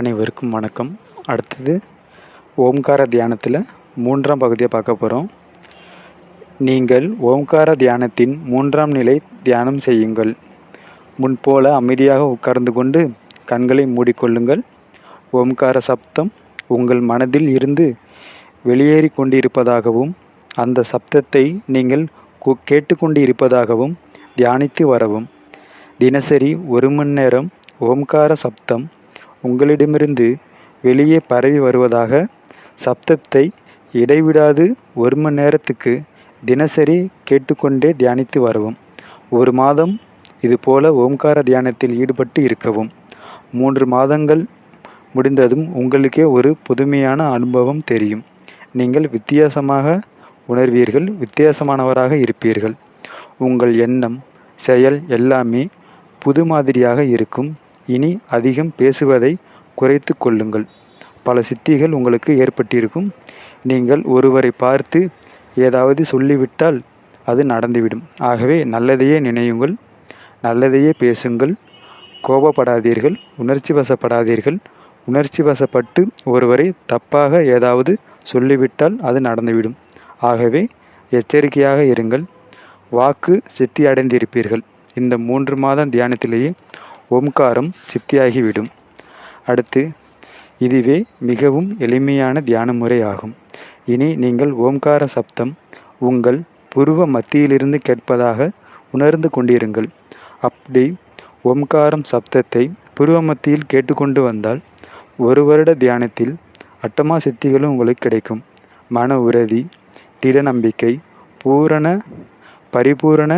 அனைவருக்கும் வணக்கம். அடுத்தது ஓம்கார தியானத்தில் மூன்றாம் பகுதியை பார்க்க போகிறோம் நீங்கள் ஓம்கார தியானத்தின் மூன்றாம் நிலை தியானம் செய்யுங்கள். முன்போல அமைதியாக உட்கார்ந்து கொண்டு கண்களை மூடிக்கொள்ளுங்கள். ஓம்கார சப்தம் உங்கள் மனதில் இருந்து வெளியேறி கொண்டிருப்பதாகவும் அந்த சப்தத்தை நீங்கள் கேட்டுக்கொண்டு இருப்பதாகவும் தியானித்து வரவும். தினசரி ஒரு மணி நேரம் ஓம்கார சப்தம் உங்களிடமிருந்து வெளியே பரவி வருவதாக சப்தத்தை இடைவிடாது ஒரு மணி நேரத்துக்கு தினசரி கேட்டுக்கொண்டே தியானித்து வரவும். ஒரு மாதம் இதுபோல ஓம்கார தியானத்தில் ஈடுபட்டு இருக்கவும். மூன்று மாதங்கள் முடிந்ததும் உங்களுக்கே ஒரு புதுமையான அனுபவம் தெரியும். நீங்கள் வித்தியாசமாக உணர்வீர்கள் வித்தியாசமானவராக இருப்பீர்கள். உங்கள் எண்ணம் செயல் எல்லாமே புது மாதிரியாக இருக்கும். இனி அதிகம் பேசுவதை குறைத்து கொள்ளுங்கள். பல சித்திகள் உங்களுக்கு ஏற்பட்டிருக்கும். நீங்கள் ஒருவரை பார்த்து ஏதாவது சொல்லிவிட்டால் அது நடந்துவிடும். ஆகவே நல்லதையே நினையுங்கள். நல்லதையே பேசுங்கள். கோபப்படாதீர்கள். உணர்ச்சி வசப்படாதீர்கள். உணர்ச்சி வசப்பட்டு ஒருவரை தப்பாக ஏதாவது சொல்லிவிட்டால் அது நடந்துவிடும். ஆகவே எச்சரிக்கையாக இருங்கள். வாக்கு சித்தி அடைந்திருப்பீர்கள் இந்த மூன்று மாதம் தியானத்திலேயே ஓம்காரம் சித்தியாகிவிடும். அடுத்து இதுவே மிகவும் எளிமையான தியான முறை ஆகும் இனி நீங்கள் ஓம்கார சப்தம் உங்கள் புருவ மத்தியிலிருந்து கேட்பதாக உணர்ந்து கொண்டிருங்கள். அப்படி ஓம்காரம் சப்தத்தை புருவ மத்தியில் கேட்டுக்கொண்டு வந்தால் ஒரு வருட தியானத்தில் அட்டமா சித்திகளும் உங்களுக்கு கிடைக்கும். மன உறுதி திட நம்பிக்கை பூரண பரிபூரண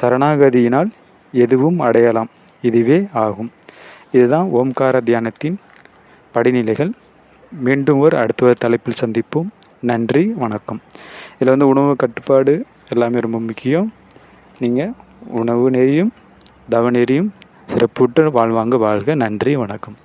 சரணாகதியினால் எதுவும் அடையலாம். இதுவே ஆகும். இதுதான் ஓம்கார தியானத்தின் படிநிலைகள். மீண்டும் ஒரு அடுத்த தலைப்பில் சந்திப்போம். நன்றி வணக்கம். இதில் வந்து உணவு கட்டுப்பாடு எல்லாமே ரொம்ப முக்கியம். நீங்கள் உணவு நெறியும் தவ நெறியும் சிறப்புற்று வாழ்வாங்க வாழ்க. நன்றி வணக்கம்.